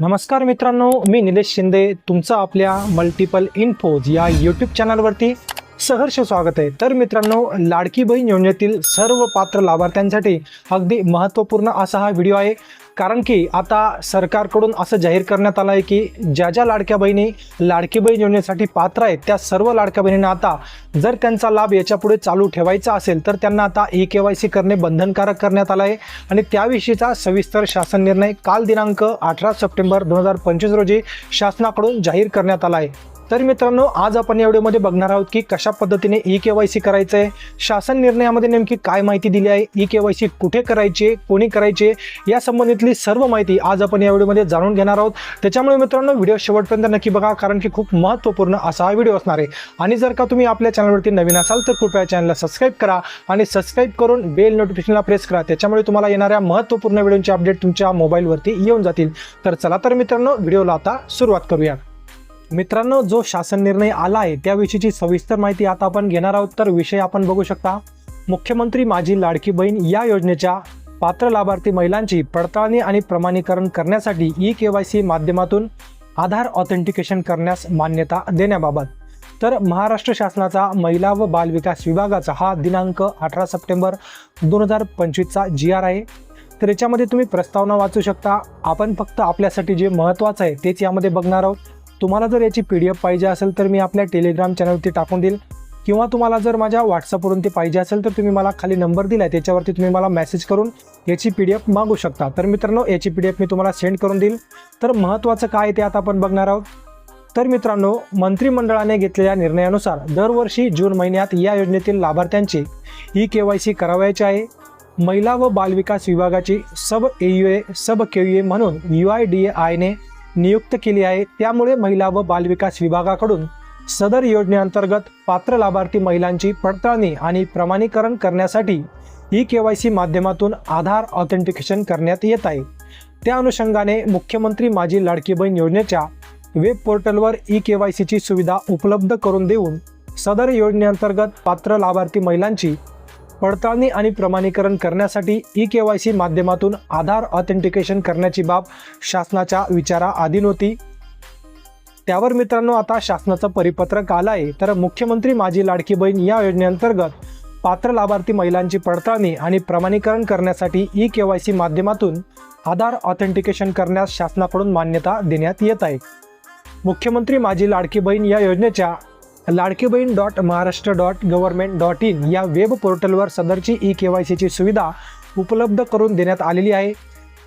नमस्कार मित्रांनो मी निलेश शिंदे. तुमचं आपल्या मल्टिपल इन्फोज या यूट्यूब चॅनलवरती सहर्ष स्वागत आहे. तर मित्रांनो लाडकी बहीण योजनेतील सर्व पात्र लाभार्थ्यांसाठी अगदी महत्त्वपूर्ण असा हा व्हिडिओ आहे. कारण की आता सरकारकडून असं जाहीर करण्यात आलं आहे की ज्या ज्या लाडक्या बहिणी लाडकी बहीण योजनेसाठी पात्र आहेत त्या सर्व लाडक्या बहिणींना आता जर त्यांचा लाभ याच्यापुढे चालू ठेवायचा असेल तर त्यांना आता ई के वाय सी करणे बंधनकारक करण्यात आलं आहे. आणि त्याविषयीचा सविस्तर शासन निर्णय काल दिनांक अठरा सप्टेंबर दोन हजार पंचवीस रोजी शासनाकडून जाहीर करण्यात आला आहे. तर मित्रांनो आज आपण या व्हिडिओमध्ये बघणार आहोत की कशा पद्धतीने ई के वाय सी करायचं आहे शासन निर्णयामध्ये नेमकी काय माहिती दिली आहे ई के वाय सी कुठे करायची आहे कोणी करायचे या संबंधितली सर्व माहिती आज आपण या व्हिडिओमध्ये जाणून घेणार आहोत. त्याच्यामुळे मित्रांनो व्हिडिओ शेवटपर्यंत नक्की बघा कारण की खूप महत्त्वपूर्ण असा हा व्हिडिओ असणार आहे. आणि जर का तुम्ही आपल्या चॅनलवरती नवीन असाल तर कृपया चॅनलला सबस्क्राईब करा आणि सबस्क्राईब करून बेल नोटिफिकेशनला प्रेस करा. त्याच्यामुळे तुम्हाला येणाऱ्या महत्त्वपूर्ण व्हिडिओचे अपडेट तुमच्या मोबाईलवरती येऊन जातील. तर चला तर मित्रांनो व्हिडिओला आता सुरुवात करूया. मित्रांनो जो शासन निर्णय आला आहे त्याविषयीची सविस्तर माहिती आता आपण घेणार आहोत. तर विषय आपण बघू शकता. मुख्यमंत्री माझी लाडकी बहीण या योजनेच्या पात्र लाभार्थी महिलांची पडताळणी आणि प्रमाणीकरण करण्यासाठी ई के वाय सी माध्यमातून आधार ऑथेंटिकेशन करण्यास मान्यता देण्याबाबत. तर महाराष्ट्र शासनाचा महिला व बालविकास विभागाचा हा दिनांक अठरा सप्टेंबर दोन हजार पंचवीसचा जी आर आहे. तर याच्यामध्ये तुम्ही प्रस्तावना वाचू शकता. आपण फक्त आपल्यासाठी जे महत्त्वाचं आहे तेच यामध्ये बघणार आहोत. तुम्हाला जर याची पी डी एफ पाहिजे असेल तर मी आपल्या टेलिग्राम चॅनलवरती टाकून देईल. किंवा तुम्हाला जर माझ्या व्हॉट्सअपवरून ते पाहिजे असेल तर तुम्ही मला खाली नंबर दिला आहे त्याच्यावरती तुम्ही मला मेसेज करून याची पी डी एफ मागू शकता. तर मित्रांनो याची पी डी एफ मी तुम्हाला सेंड करून देईल. तर महत्त्वाचं काय ते आता आपण बघणार आहोत. तर मित्रांनो मंत्रिमंडळाने घेतलेल्या निर्णयानुसार दरवर्षी जून महिन्यात या योजनेतील लाभार्थ्यांची ई के वाय सी करावयाची आहे. महिला व बालविकास विभागाची सब ए U A sub K U A म्हणून यू आय डी ए आयने नियुक्त केली आहे. त्यामुळे महिला व बालविकास विभागाकडून सदर योजनेअंतर्गत पात्र लाभार्थी महिलांची पडताळणी आणि प्रमाणीकरण करण्यासाठी ई के वाय सी माध्यमातून आधार ऑथेंटिकेशन करण्यात येत आहे. त्या अनुषंगाने मुख्यमंत्री माझी लाडकी बहीण योजनेच्या वेब पोर्टलवर ई के वाय सीची सुविधा उपलब्ध करून देऊन सदर योजनेअंतर्गत पात्र लाभार्थी महिलांची पडताळणी आणि प्रमाणीकरण करण्यासाठी ई के वाय सी माध्यमातून आधार ऑथेंटिकेशन करण्याची बाब शासनाच्या विचाराधीन होती. त्यावर मित्रांनो आता शासनाचं परिपत्रक आलं आहे तर मुख्यमंत्री माझी लाडकी बहीण या योजनेअंतर्गत पात्र लाभार्थी महिलांची पडताळणी आणि प्रमाणीकरण करण्यासाठी ई के वाय सी माध्यमातून आधार ऑथेंटिकेशन करण्यास शासनाकडून मान्यता देण्यात येत आहे. मुख्यमंत्री माझी लाडकी बहीण या योजनेच्या Ladki Bahin dot Maharashtra dot government dot in या वेब पोर्टलवर सदरची ई के वाय सीची सुविधा उपलब्ध करून देण्यात आलेली आहे.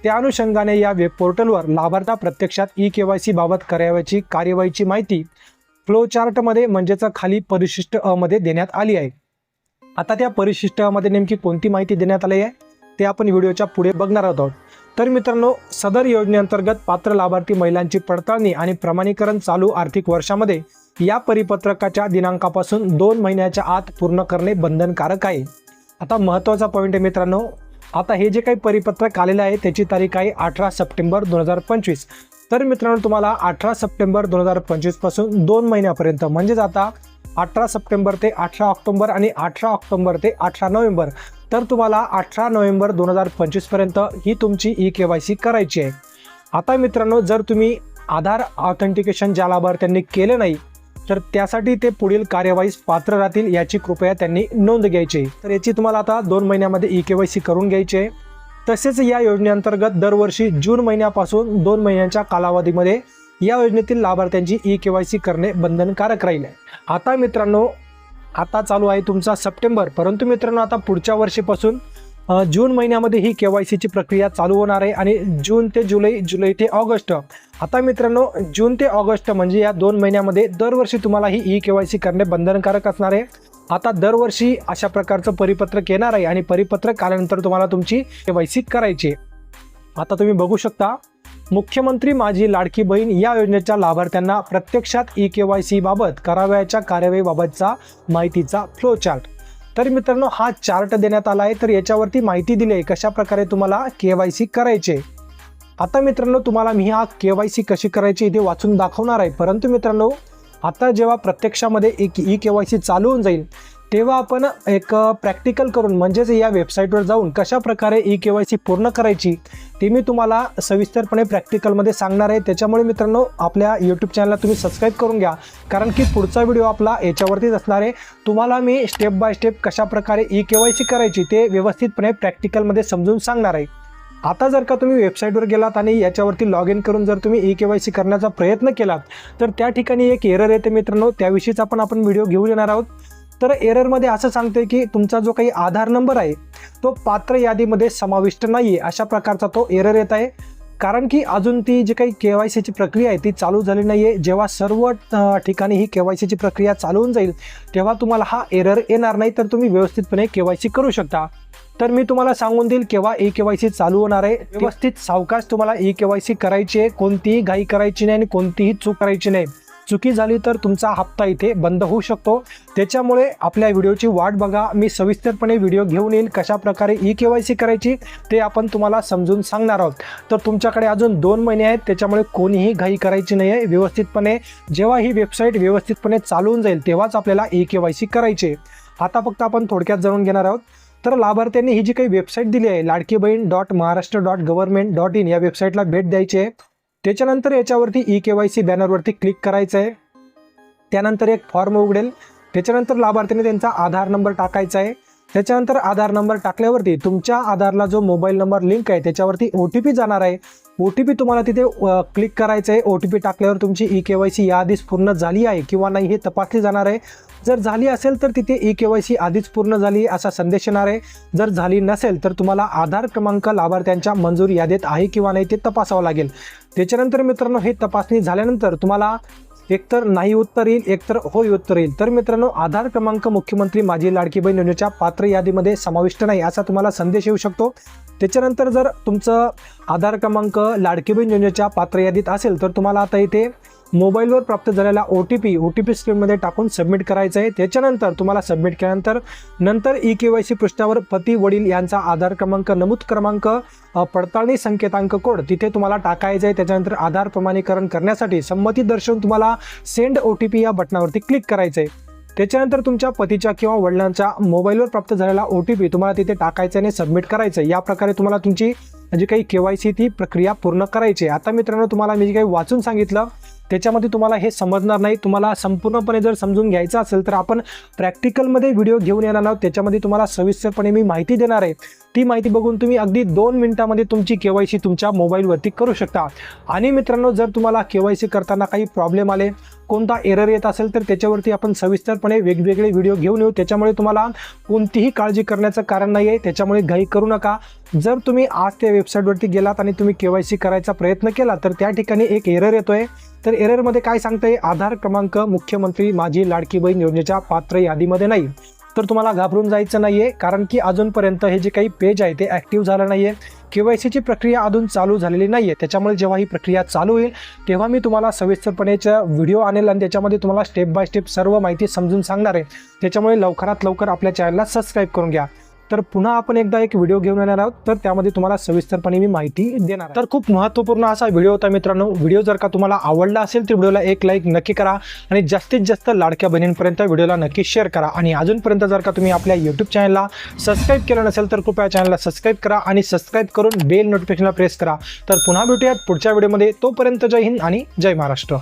त्या अनुषंगाने या वेब पोर्टलवर लाभार्थी प्रत्यक्षात ई के वाय सी बाबत करावयाची कार्यवाहीची माहिती फ्लोचार्टमध्ये म्हणजेच खाली परिशिष्ट अमध्ये देण्यात आली आहे. आता त्या परिशिष्ट अमध्ये नेमकी कोणती माहिती देण्यात आली आहे ते आपण व्हिडिओच्या पुढे बघणार आहोत. तर मित्रांनो सदर योजनेअंतर्गत पात्र लाभार्थी महिलांची पडताळणी आणि प्रमाणीकरण चालू आर्थिक वर्षामध्ये या परिपत्रकाच्या दिनांकापासून दोन महिन्याच्या आत पूर्ण करणे बंधनकारक आहे. आता महत्त्वाचा पॉईंट आहे मित्रांनो आता हे जे काही परिपत्रक आलेलं आहे त्याची तारीख आहे अठरा सप्टेंबर दोन हजार पंचवीस. तर मित्रांनो तुम्हाला अठरा सप्टेंबर दोन हजार पंचवीसपासून दोन महिन्यापर्यंत म्हणजेच आता अठरा सप्टेंबर ते अठरा ऑक्टोबर आणि अठरा ऑक्टोबर ते अठरा नोव्हेंबर तर तुम्हाला अठरा नोव्हेंबर दोन हजार पंचवीसपर्यंत ही तुमची ई के वाय सी करायची आहे. आता मित्रांनो जर तुम्ही आधार ऑथेंटिकेशन ज्या लाभार्थ्यांनी केलं नाही तर त्यासाठी ते पुढील कार्यवाहीस पात्र राहतील याची कृपया त्यांनी नोंद घ्यायची. आहे. तर याची तुम्हाला आता दोन महिन्यामध्ये ई के वाय सी करून घ्यायची आहे. तसेच या योजनेअंतर्गत दरवर्षी जून महिन्यापासून दोन महिन्यांच्या कालावधीमध्ये या योजनेतील लाभार्थ्यांची ई के वाय सी करणे बंधनकारक राहील. आहे आता मित्रांनो आता चालू आहे तुमचा सप्टेंबर. परंतु मित्रांनो आता पुढच्या वर्षीपासून जून महिन्यामध्ये ही के वाय सीची प्रक्रिया चालू होणार आहे आणि जून ते जुलै जुलै ते ऑगस्ट. आता मित्रांनो जून ते ऑगस्ट म्हणजे या दोन महिन्यामध्ये दरवर्षी तुम्हाला ही ई के वाय सी करणे बंधनकारक असणार आहे. आता दरवर्षी अशा प्रकारचं परिपत्रक येणार आहे आणि परिपत्रक आल्यानंतर तुम्हाला तुमची के वाय सी करायची आहे. आता तुम्ही बघू शकता मुख्यमंत्री माझी लाडकी बहीण या योजनेच्या लाभार्थ्यांना प्रत्यक्षात ई के वाय सी बाबत करावयाच्या कार्यवाहीबाबतचा माहितीचा फ्लोचार्ट तर मित्रांनो हा चार्ट देण्यात आला आहे. तर याच्यावरती माहिती दिली आहे कशा प्रकारे तुम्हाला के वाय सी करायचे. आता मित्रांनो तुम्हाला मी हा के वाय सी कशी करायची इथे वाचून दाखवणार आहे. परंतु मित्रांनो आता जेव्हा प्रत्यक्षामध्ये एक ई के वाय सी चालू होऊन जाईल तेव्हा आपण एक प्रॅक्टिकल करून म्हणजेच या वेबसाईटवर जाऊन कशा प्रकारे ई के वाय सी पूर्ण करायची ते मी तुम्हाला सविस्तरपणे प्रॅक्टिकलमध्ये सांगणार आहे. त्याच्यामुळे मित्रांनो आपल्या यूट्यूब चॅनलला तुम्ही सबस्क्राईब करून घ्या. कारण की पुढचा व्हिडिओ आपला याच्यावरतीच असणार आहे. तुम्हाला मी स्टेप बाय स्टेप कशा प्रकारे ई के वाय सी करायची ते व्यवस्थितपणे प्रॅक्टिकलमध्ये समजून सांगणार आहे. आता जर का तुम्ही वेबसाईटवर गेलात आणि याच्यावरती लॉग इन करून जर तुम्ही ई के वाय सी करण्याचा प्रयत्न केलात तर त्या ठिकाणी एक एरर येते मित्रांनो. त्याविषयीचा आपण आपण व्हिडिओ घेऊन येणार आहोत. तर एररमध्ये असं सांगते की तुमचा जो काही आधार नंबर आहे तो पात्र यादीमध्ये समाविष्ट नाही आहे अशा प्रकारचा तो एरर येत आहे. कारण की अजून ती जी काही के वाय सीची प्रक्रिया आहे ती चालू झाली नाही आहे जेव्हा सर्व ठिकाणी ही के वाय सीची प्रक्रिया चालू होऊन जाईल तेव्हा तुम्हाला हा एरर येणार नाही तर तुम्ही व्यवस्थितपणे के वाय सी करू शकता. तर मी तुम्हाला सांगून देईल केव्हा ई के वाय सी चालू होणार आहे. व्यवस्थित सावकाश तुम्हाला ई के वाय सी करायची आहे. कोणतीही घाई करायची नाही आणि कोणतीही चूक करायची नाही. चुकी झाली तर तुमचा हप्ता इथे बंद होऊ शकतो. त्याच्यामुळे आपल्या व्हिडिओची वाट बघा. मी सविस्तरपणे व्हिडिओ घेऊन येईल कशाप्रकारे ई के वाय सी करायची ते आपण तुम्हाला समजून सांगणार आहोत. तर तुमच्याकडे अजून दोन महिने आहेत. त्याच्यामुळे कोणीही घाई करायची नाही आहे व्यवस्थितपणे जेव्हा ही वेबसाईट व्यवस्थितपणे चालवून जाईल तेव्हाच आपल्याला ई के वाय सी करायची आहे. आता फक्त आपण थोडक्यात जाणून घेणार आहोत. तर लाभार्थ्यांनी ही जी काही वेबसाईट दिली आहे Ladki Bahin dot Maharashtra dot government dot in या वेबसाईटला भेट द्यायची आहे. त्याच्यानंतर याच्यावरती ई के वाय सी बॅनरवरती क्लिक करायचं आहे त्यानंतर एक फॉर्म उघडेल. त्याच्यानंतर लाभार्थीने त्यांचा आधार नंबर टाकायचा आहे त्याच्यानंतर आधार नंबर टाकल्यावरती तुमच्या आधारला जो मोबाईल नंबर लिंक आहे त्याच्यावरती ओ टी पी जाणार आहे. ओ टी पी तुम्हाला तिथे क्लिक करायचं आहे ओ टी पी टाकल्यावर तुमची ई के वाय सी याआधीच पूर्ण झाली आहे किंवा नाही हे तपासली जाणार आहे. जर झाली असेल तर तिथे ई के वाय सी आधीच पूर्ण झाली असा संदेश येणार आहे. जर झाली नसेल तर तुम्हाला आधार क्रमांक लाभार्थ्यांच्या मंजूर यादीत आहे किंवा नाही ते तपासावं लागेल. त्याच्यानंतर मित्रांनो हे तपासणी झाल्यानंतर तुम्हाला एकतर नाही उत्तर येईल एकतर होय उत्तर येईल. तर मित्रांनो आधार क्रमांक मुख्यमंत्री माझी लाडकी बहीण योजनेच्या पात्र यादीमध्ये समाविष्ट नाही असा तुम्हाला संदेश येऊ शकतो. त्याच्यानंतर जर तुमचं आधार क्रमांक लाडकी बहीण योजनेच्या पात्र यादीत असेल तर तुम्हाला आता इथे मोबाईलवर प्राप्त झालेला O T P O T P स्क्रीनमध्ये टाकून सबमिट करायचं आहे. त्याच्यानंतर तुम्हाला सबमिट केल्यानंतर नंतर ई के वाय सी पृष्ठावर पती वडील यांचा आधार क्रमांक नमूद क्रमांक पडताळणी संकेतांक कोड तिथे तुम्हाला टाकायचं आहे. त्याच्यानंतर आधार प्रमाणीकरण करण्यासाठी संमती दर्शवून तुम्हाला सेंड ओ टी पी या बटनावरती क्लिक करायचं आहे त्याच्यानंतर तुमच्या पतीच्या किंवा वडिलांच्या मोबाईलवर प्राप्त झालेला ओ टी पी तुम्हाला तिथे टाकायचं आणि सबमिट करायचं आहे या प्रकारे तुम्हाला तुमची जी काही के वाय सी ती प्रक्रिया पूर्ण करायची आहे. आता मित्रांनो तुम्हाला मी जे काही वाचून सांगितलं त्याच्यामध्ये तुम्हाला हे समजणार नाही. तुम्हाला संपूर्णपणे जर समजून घ्यायचं असेल तर आपण प्रॅक्टिकलमध्ये व्हिडिओ घेऊन येणार आहोत. त्याच्यामध्ये तुम्हाला सविस्तरपणे मी माहिती देणार आहे. ती माहिती बघून तुम्ही अगदी दोन मिनिटामध्ये तुमची के वाय सी तुमच्या मोबाईलवरती करू शकता. आणि मित्रांनो जर तुम्हाला के वाय सी करताना काही प्रॉब्लेम आले कोणता एरर येत असेल तर त्याच्यावरती आपण सविस्तरपणे वेगवेगळे व्हिडिओ घेऊन येऊ. त्याच्यामुळे तुम्हाला कोणतीही काळजी करण्याचं कारण नाही आहे त्याच्यामुळे घाई करू नका. जर तुम्ही आज त्या वेबसाईटवरती गेलात आणि तुम्ही के वाय सी करायचा प्रयत्न केला तर त्या ठिकाणी एक एरर आहे तर एररमध्ये काय सांगतं आहे आधार क्रमांक मुख्यमंत्री माझी लाडकी बहीण योजनेच्या पात्र यादीमध्ये नाही. तर तुम्हाला घाबरून जायचं नाहीये कारण की अजूनपर्यंत हे जे काही पेज आहे ते ॲक्टिव्ह झालं नाहीये. के वाय सीची प्रक्रिया अजून चालू झालेली नाही आहे त्याच्यामुळे जेव्हा ही प्रक्रिया चालू होईल तेव्हा मी तुम्हाला सविस्तरपणेचा व्हिडिओ आणेल आणि त्याच्यामध्ये तुम्हाला स्टेप बाय स्टेप सर्व माहिती समजून सांगणार आहे. त्याच्यामुळे लवकरात लवकर आपल्या चॅनलला सबस्क्राईब करून घ्या. तर पुन्हा आपण एकदा एक व्हिडिओ घेऊन येणार आहोत. तर त्यामध्ये तुम्हाला सविस्तरपणे मी माहिती देणार तर खूप महत्त्वपूर्ण असा व्हिडिओ होता मित्रांनो. व्हिडिओ जर का तुम्हाला आवडला असेल तर व्हिडिओला एक लाईक नक्की करा आणि जास्तीत जास्त लाडक्या बहिणींपर्यंत व्हिडिओला नक्की शेअर करा. आणि अजूनपर्यंत जर का तुम्ही आपल्या यूट्यूब चॅनलला सबस्क्राईब केलं नसेल तर कृपया चॅनलला सबस्क्राईब करा आणि सबस्क्राईब करून बेल नोटिफिकेशनला प्रेस करा. तर पुन्हा भेटूयात पुढच्या व्हिडिओमध्ये तोपर्यंत जय हिंद आणि जय महाराष्ट्र.